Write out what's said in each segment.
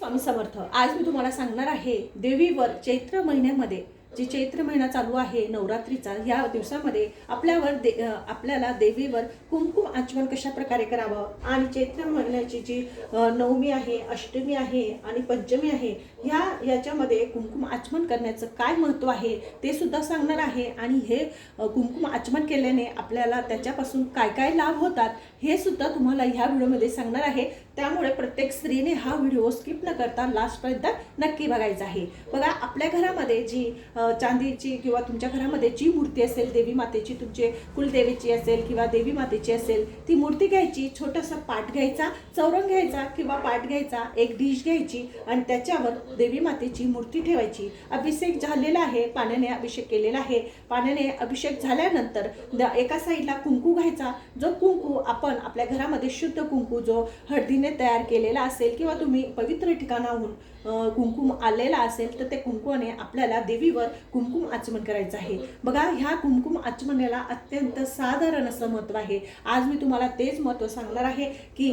स्वामी समर्थ आज मी तुम्हाला सांगणार आहे देवीवर चैत्र महिन्यामध्ये जी चैत्र महिना चालू आहे नवरात्रीचा ह्या दिवसामध्ये आपल्यावर दे आपल्याला देवीवर कुंकुम आचमन कशा प्रकारे करावं? आणि चैत्र महिन्याची जी नवमी आहे अष्टमी आहे आणि पंचमी आहे ह्या याच्यामध्ये कुंकुम आचमन करण्याचं काय महत्त्व आहे ते सुद्धा सांगणार आहे. आणि हे कुमकुम कुंकुम आचमन केल्याने आपल्याला त्याच्यापासून काय काय लाभ होतात हे सुद्धा तुम्हाला ह्या व्हिडिओमध्ये सांगणार आहे. त्यामुळे प्रत्येक स्त्रीने हा व्हिडिओ स्किप न करता लास्टपर्यंत नक्की बघायचा आहे. बघा आपल्या घरामध्ये जी चांदीची किंवा तुमच्या घरामध्ये जी मूर्ती असेल देवी मातेची तुमचे कुलदेवीची असेल किंवा देवी मातेची असेल ती मूर्ती घ्यायची छोटासा पाठ घ्यायचा चौरंग घ्यायचा किंवा पाठ घ्यायचा एक डिश घ्यायची आणि त्याच्यावर देवी मातेची मूर्ती ठेवायची. अभिषेक झालेला आहे पाण्याने अभिषेक केलेला आहे. पाण्याने अभिषेक झाल्यानंतर द- एका साईडला कुंकू घ्यायचा. जो कुंकू आपण आपल्या घरामध्ये शुद्ध कुंकू जो हळदीने तयार केलेला असेल किंवा तुम्ही पवित्र ठिकाणाहून कुंकुम आलेला असेल तर ते कुंकुमाने आपल्याला देवीवर कुंकुम आचमन करायचं आहे. बघा ह्या कुंकुम आचमनाला अत्यंत साधारण असं महत्त्व आहे. आज मी तुम्हाला तेच महत्त्व सांगणार आहे की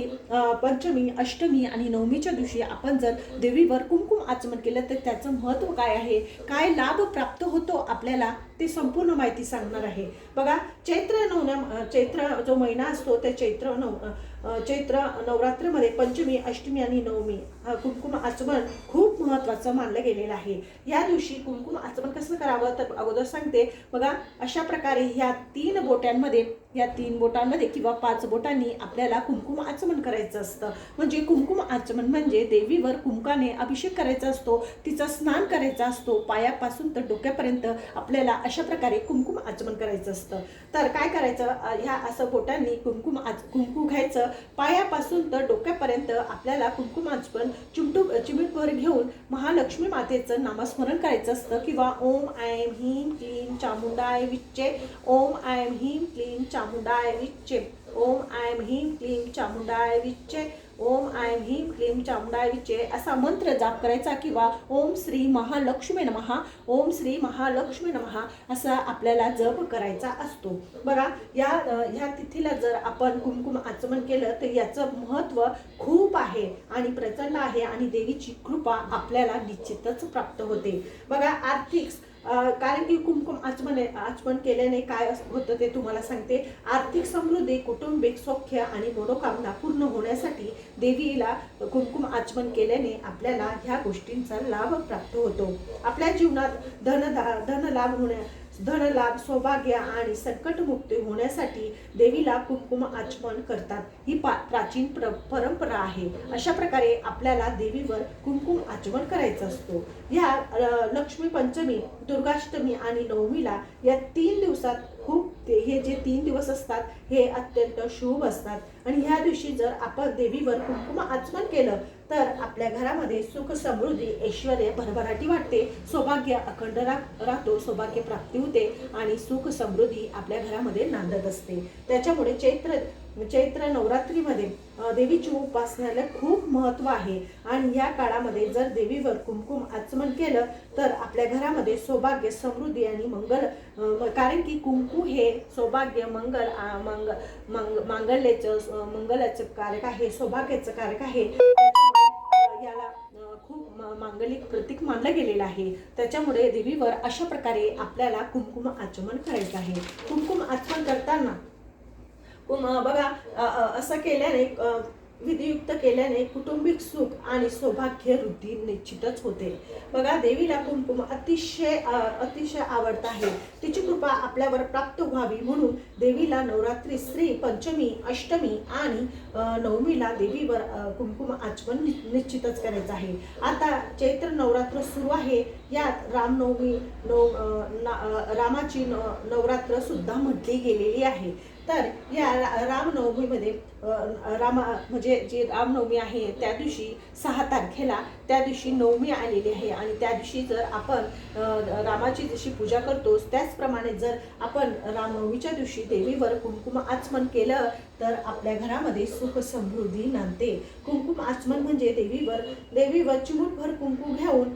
पंचमी अष्टमी आणि नवमीच्या दिवशी आपण जर देवीवर कुंकुम आचमन केलं तर त्याचं महत्त्व काय आहे? काय लाभ प्राप्त होतो आपल्याला? ते संपूर्ण माहिती सांगणार आहे. बघा चैत्र नवना चैत्र जो महिना असतो ते चैत्र नव चैत्र नवरात्रमध्ये पंचमी अष्टमी आणि नवमी हा कुंकुम आचमन खूप महत्त्वाचं मानलं गेलेलं आहे. या दिवशी कुंकुम आचमन कसं करावं? तर अगोदर सांगते. बघा अशा प्रकारे ह्या तीन बोट्यांमध्ये या तीन बोटांमध्ये किंवा पाच बोटांनी आपल्याला कुंकुम आचमन करायचं असतं. म्हणजे कुंकुम आचमन म्हणजे देवीवर कुंकाने अभिषेक करायचा असतो तिचं स्नान करायचं असतो पायापासून तर डोक्यापर्यंत आपल्याला अशा प्रकारे कुंकुम आचमन करायचं असतं. तर काय करायचं? ह्या असं बोटांनी कुंकुम आच कुंकू घ्यायचं पायापासून तर डोक्यापर्यंत आपल्याला कुंकुम आचमन चिमटू चिमीटभर घेऊन महालक्ष्मी मातेचं नामस्मरण करायचं असतं किंवा ओम ऐम ह्रीम क्लीम चामुंडाय विच्चे. ओम ऐम ह्रीं क्लीं चामुंडाय विच्चे. ओम ऐम ह्रीं क्लीं चामुंडाय विच्चे. ओम ऐम ह्रीं क्लीं चामुंडाय विच्चे. असा मंत्र जाप करायचा किंवा ओम श्री महालक्ष्मी नमहा ओम श्री महालक्ष्मी नमहा असा आपल्याला जप करायचा असतो. बघा या ह्या तिथीला जर आपण कुमकुम आचमन केलं तर याचं महत्त्व खूप आहे आणि प्रचंड आहे आणि देवीची कृपा आपल्याला निश्चितच प्राप्त होते. बघा आर्थिक कारण की कुमकुम आचमन आचमन केल्याने काय होतं ते तुम्हाला सांगते. आर्थिक समृद्धी कुटुंबिक सौख्य आणि मनोकामना पूर्ण होण्यासाठी देवीला कुमकुम आचमन केल्याने आपल्याला ह्या गोष्टींचा लाभ प्राप्त होतो. आपल्या जीवनात धन धन लाभ होण्या धनलाभ सौभाग्य आणि संकटमुक्ती होण्यासाठी देवीला कुंकुम आचमन करतात. ही पा प्राचीन प्र परंपरा आहे. अशा प्रकारे आपल्याला देवीवर कुंकुम आचमन करायचं असतो. ह्या लक्ष्मी पंचमी दुर्गाष्टमी आणि नवमीला या तीन दिवसात खूप हे जे तीन दिवस असतात हे अत्यंत शुभ असतात. आणि ह्या दिवशी जर आपण देवीवर कुंकुम आचमन केलं तर आपल्या घरामध्ये सुख समृद्धी ऐश्वर भरभराटी वाटते. सौभाग्य अखंड राहतो सौभाग्य प्राप्ती होते आणि सुख समृद्धी आपल्या घरामध्ये नांदत असते. त्याच्यामुळे चैत्र चैत्र नवरात्रीमध्ये देवीची उपासनाला खूप महत्त्व आहे. आणि या काळामध्ये जर देवीवर कुमकुम आचमन केलं तर आपल्या घरामध्ये सौभाग्य समृद्धी आणि मंगल कारण की कुंकू हे सौभाग्य मंगल मंग मंग मांगल्याचं मंगलाचं कारक आहे सौभाग्याचं कारक आहे. मांगलिक प्रतीक मानलं गेलेलं आहे. त्याच्यामुळे देवीवर अशा प्रकारे आपल्याला कुंकुम आचमन करायचं आहे. कुंकुम आचमन करताना कुम- बघा असं केल्याने विधियुक्त केल्याने कुटुंबिक सुख आणि सौभाग्य वृद्धी निश्चितच होते. बघा देवीला कुंकुम अतिशय अतिशय आवडत आहे. तिची कृपा आपल्यावर प्राप्त व्हावी म्हणून देवीला नवरात्री श्री पंचमी अष्टमी आणि नवमीला देवीवर कुंकुम आचमन निश्चितच करायचं आहे. आता चैत्र नवरात्र सुरू आहे. यात रामनवमी नव रामाची न- नवरात्र सुद्धा म्हटली गेलेली आहे. तर या रा- रामनवमीमध्ये रामा म्हणजे जी रामनवमी आहे त्या दिवशी सहा तारखेला त्या दिवशी नवमी आलेली आहे. आणि त्या दिवशी जर आपण रामाची जशी पूजा करतोच त्याचप्रमाणे जर आपण रामनवमीच्या दिवशी देवीवर कुंकुम आचमन केलं तर आपल्या घरामध्ये सुख समृद्धी नांदते. कुंकुम आचमन म्हणजे देवीवर देवीवर चिमूटभर कुंकू घेऊन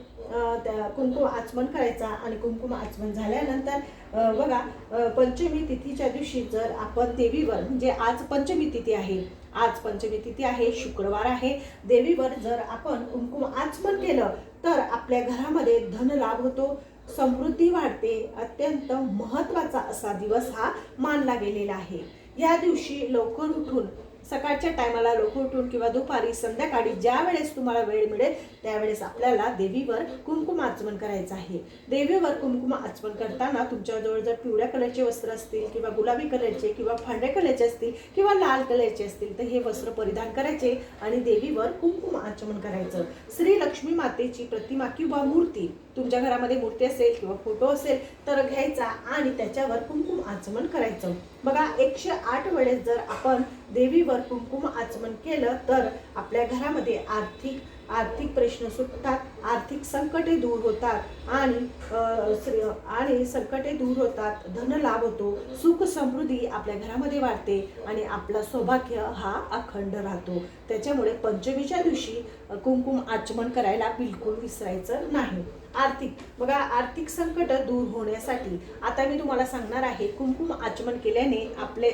त्या कुंकुम आचमन करायचा आणि कुंकुम आचमन झाल्यानंतर बघा पंचमी तिथीच्या दिवशी जर आपण देवीवर म्हणजे आज पंचमी तिथी आहे आज पंचमी तिथी आहे शुक्रवार आहे देवीवर जर आपण कुंकुम आचमन केलं तर आपल्या घरामध्ये धन लाभ होतो समृद्धी वाढते अत्यंत महत्त्वाचा असा दिवस हा मानला गेलेला आहे. या दिवशी लवकर उठून सकाळच्या टायमाला लोक उठून किंवा दुपारी संध्याकाळी ज्या वेळेस तुम्हाला वेळ मिळेल त्यावेळेस आपल्याला देवीवर कुंकुम आचमन करायचं आहे. देवीवर कुमकुम आचमन करताना तुमच्याजवळ जर पिवळ्या कलरचे वस्त्र असतील किंवा गुलाबी कलरचे किंवा पांढऱ्या कलरचे असतील किंवा लाल कलरचे असतील तर हे वस्त्र परिधान करायचे आणि देवीवर कुंकुम आचमन करायचं. श्री लक्ष्मी मातेची प्रतिमा किंवा मूर्ती तुमच्या घरामध्ये मूर्ती असेल किंवा फोटो असेल तर घ्यायचा आणि त्याच्यावर कुंकुम आचमन करायचं. बघा एकशे आठ वेळेस जर आपण देवीवर कुंकुम आचमन केलं तर आपल्या घरामध्ये आर्थिक आर्थिक प्रश्न सुटतात. आर्थिक संकटे दूर होतात आणि आणि संकटे दूर होतात. धन लाभ होतो सुख समृद्धी आपल्या घरामध्ये वाढते आणि आपला सौभाग्य हा अखंड राहतो. त्याच्यामुळे पंचमीच्या दिवशी कुंकुम आचमन करायला बिलकुल विसरायचं नाही. आर्थिक बघा आर्थिक संकट दूर होण्यासाठी आता मी तुम्हाला सांगणार आहे कुंकुम आचमन केल्याने आपले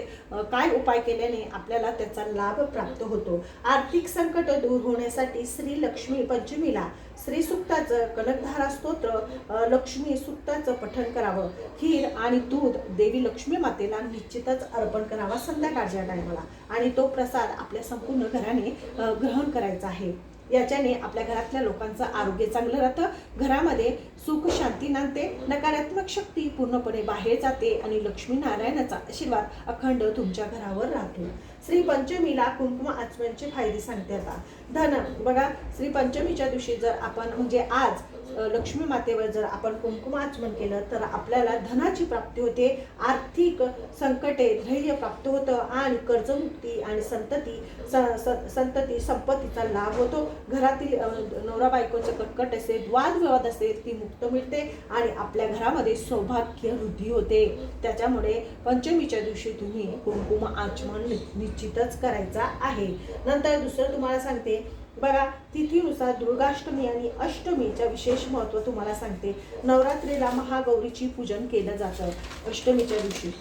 काय उपाय केल्याने आपल्याला त्याचा लाभ प्राप्त होतो. आर्थिक संकट दूर होण्यासाठी श्री लक्ष्मी पंचमीला श्री सुक्ताचं कनकधारा स्तोत्र लक्ष्मी सुक्ताचं पठण करावं. खीर आणि दूध देवी लक्ष्मी मातेला निश्चितच अर्पण करावा संध्याकाळच्या टायमाला आणि तो प्रसाद आपल्या संपूर्ण घराने ग्रहण करायचा आहे. याच्याने आपल्या घरातल्या लोकांचं आरोग्य चांगलं राहतं. घरामध्ये सुख शांती नांदते. नकारात्मक शक्ती पूर्णपणे बाहेर जाते आणि लक्ष्मी नारायणाचा आशीर्वाद अखंड तुमच्या घरावर राहतो. श्री पंचमीला कुंकुम आचमनचे फायदे सांगते आता. धन बघा श्री पंचमीच्या दिवशी जर आपण म्हणजे आज लक्ष्मी मातेवर जर आपण कुंकुम आचमन केलं तर आपल्याला धनाची प्राप्ती होते आर्थिक संकटे धैर्य प्राप्त होतं आणि कर्जमुक्ती आणि संतती स- संतती संपत्तीचा लाभ होतो. घरातील नवरा बायकोचं कटकट असेल वादविवाद असेल ती मुक्त मिळते आणि आपल्या घरामध्ये सौभाग्य वृद्धी होते. त्याच्यामुळे पंचमीच्या दिवशी तुम्ही कुंकुम आचमन निश्चितच करायचा आहे. नंतर दुसरं तुम्हाला सांगते बघा तिथीनुसार दुर्गाष्टमी आणि अष्टमीच्या विशेष महत्त्व तुम्हाला सांगते. नवरात्रीला महागौरीची पूजन केलं जातं अष्टमीच्या दिवशी.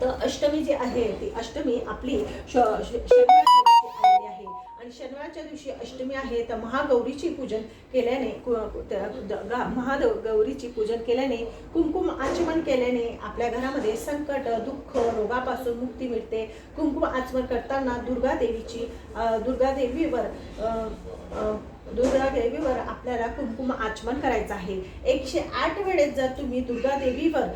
तर अष्टमी जी आहे ती अष्टमी आपली श शनिवारच्या दिवशी आलेली आहे. आणि शनिवारच्या दिवशी अष्टमी आहे तर महागौरीची पूजन केल्याने महादेव गौरीची पूजन केल्याने कुंकुम आचमन केल्याने आपल्या घरामध्ये संकट दुःख रोगापासून मुक्ती मिळते. कुंकुम आचमन करताना दुर्गा देवीची दुर्गा देवीवर दुर्गा देवीवर आपल्याला कुंकुम आचमन करायचं आहे. एकशे आठ वेळेस जर तुम्ही दुर्गा देवीवर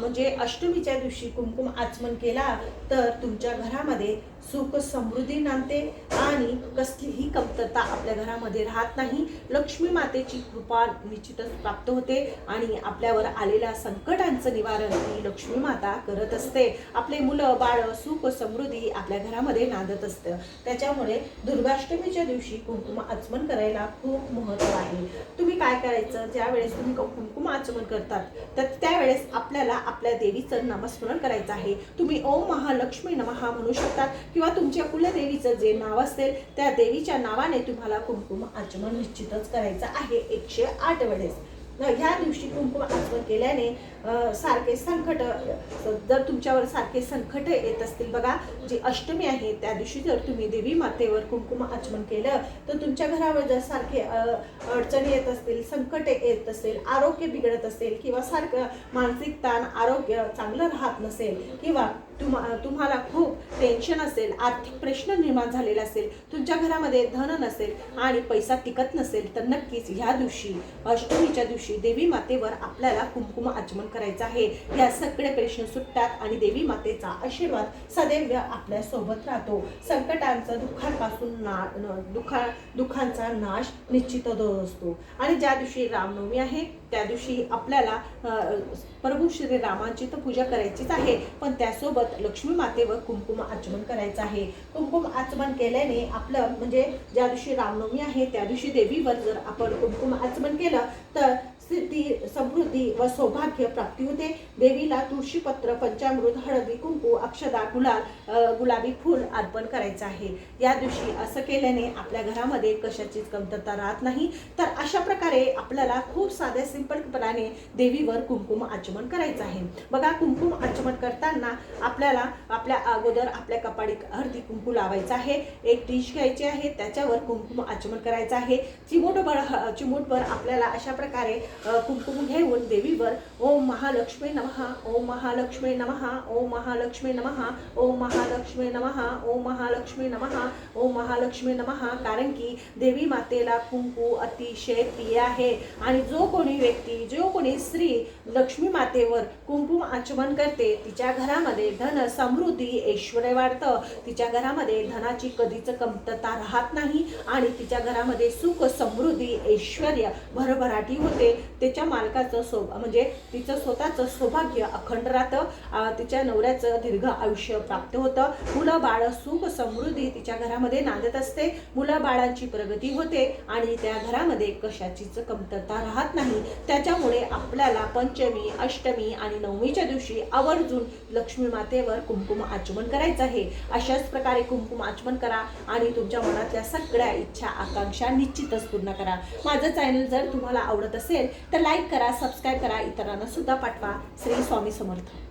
म्हणजे अष्टमीच्या दिवशी कुंकुम आचमन केला तर तुमच्या घरामध्ये सुख समृद्धी नांदते आणि कसलीही कमतरता आपल्या घरामध्ये राहत नाही. लक्ष लक्ष्मी मातेची कृपा निश्चितच प्राप्त होते आणि आपल्यावर आलेल्या संकटांचं निवारण ही लक्ष्मी माता करत असते. आपले मुलं बाळ सुख समृद्धी आपल्या घरामध्ये नांदत असतं. त्याच्यामुळे दुर्गाष्टमीच्या दिवशी कुंकुम आचमन करायला खूप महत्त्व आहे. तुम्ही काय करायचं? ज्या वेळेस तुम्ही कुंकुम आचमन करतात तर त्यावेळेस आपल्याला आपल्या देवीचं नामस्मरण करायचं आहे. तुम्ही ओम महालक्ष्मी नमहा म्हणू शकतात किंवा तुमच्या कुलदेवीचं जे नाव असेल त्या देवीच्या नावाने तुम्हाला कुंकुम आचमन निश्चितच करायचं आहे एकशे आठ वेळेस. ह्या दिवशी कुंकुम आचमन केल्याने सारखे संकट जर तुमच्यावर सारखे संकट येत असतील बघा जी अष्टमी आहे त्या दिवशी जर तुम्ही देवी मातेवर कुंकुम आचमन केलं तर तुमच्या घरावर जर सारखे अडचणी येत असतील संकट येत असेल आरोग्य बिघडत असेल किंवा सारखं मानसिक ताण आरोग्य चांगलं राहत नसेल किंवा तुम्हा तुम्हाला खूप टेन्शन असेल आर्थिक प्रश्न निर्माण झालेला असेल तुमच्या घरामध्ये धन नसेल आणि पैसा टिकत नसेल तर नक्कीच ह्या दिवशी अष्टमीच्या दिवशी देवी मातेवर आपल्याला कुमकुम आचमन करायचं आहे. या सगळे प्रश्न सुटतात आणि देवी मातेचा आशीर्वाद सदैव आपल्यासोबत राहतो. संकटांचा दुःखांपासून ना दुखा दुःखा दुःखांचा नाश निश्चित होत असतो. आणि ज्या दिवशी रामनवमी आहे त्या दिवशी आपल्याला प्रभू श्री रामांची तर पूजा करायचीच आहे पण त्यासोबत लक्ष्मी मातेवर कुमकुम आचमन करायचं आहे. कुमकुम आचमन केल्याने आपलं म्हणजे ज्या दिवशी रामनवमी आहे त्या दिवशी देवीवर जर आपण कुमकुम आचमन केलं तर सिद्धी समृद्धी व सौभाग्य प्राप्ती होते. देवीला तुळशीपत्र पंचामृत हळदी कुंकू अक्षदा गुलाल गुलाबी फूल अर्पण करायचं आहे. या दिवशी असं केल्याने आपल्या घरामध्ये कशाचीच कमतरता राहत नाही. तर अशा प्रकारे आपल्याला खूप साध्या सिंपलपणाने देवीवर कुंकुम आचमन करायचं आहे. बघा कुंकुम आचमन करताना आपल्याला आपल्या अगोदर आपल्या कपाळी हळदी कुंकू लावायचं आहे. एक डिश घ्यायची आहे त्याच्यावर कुंकुम आचमन करायचं आहे. चिमूटभर ह- आपल्याला अशा प्रकारे कुमकुम कुंकुम घेऊन देवीवर ओम महालक्ष्मी नमहा ओम महालक्ष्मी नमहा ओम महालक्ष्मी नमहा ओम महालक्ष्मी नमहा ओम महालक्ष्मी नमहा ओम महालक्ष्मी नमहा कारण की देवी मातेला कुंकू अतिशय प्रिय आहे. आणि जो कोणी व्यक्ती जो कोणी स्त्री लक्ष्मी मातेवर कुंकुम आचमन करते तिच्या घरामध्ये धन समृद्धी ऐश्वर वाढतं. तिच्या घरामध्ये धनाची कधीच कमतरता राहत नाही आणि तिच्या घरामध्ये सुख समृद्धी ऐश्वर भरभराटी होते. त्याच्या मालकाचं सौ म्हणजे तिचं स्वतःचं सौभाग्य अखंड राहतं. तिच्या नवऱ्याचं दीर्घ आयुष्य प्राप्त होतं. मुलं बाळ सुख समृद्धी तिच्या घरामध्ये नांदत असते. मुलं बाळांची प्रगती होते आणि त्या घरामध्ये कशाचीच कमतरता राहत नाही. त्याच्यामुळे आपल्याला पंचमी अष्टमी आणि नवमीच्या दिवशी आवर्जून लक्ष्मी मातेवर कुंकुम आचमन करायचं आहे. अशाच प्रकारे कुमकुम आचमन करा आणि तुमच्या मनातल्या सगळ्या इच्छा आकांक्षा निश्चितच पूर्ण करा. माझं चॅनल जर तुम्हाला आवडत असेल तर लाईक करा सबस्क्राईब करा इतरांना सुद्धा पाठवा. श्री स्वामी समर्थ.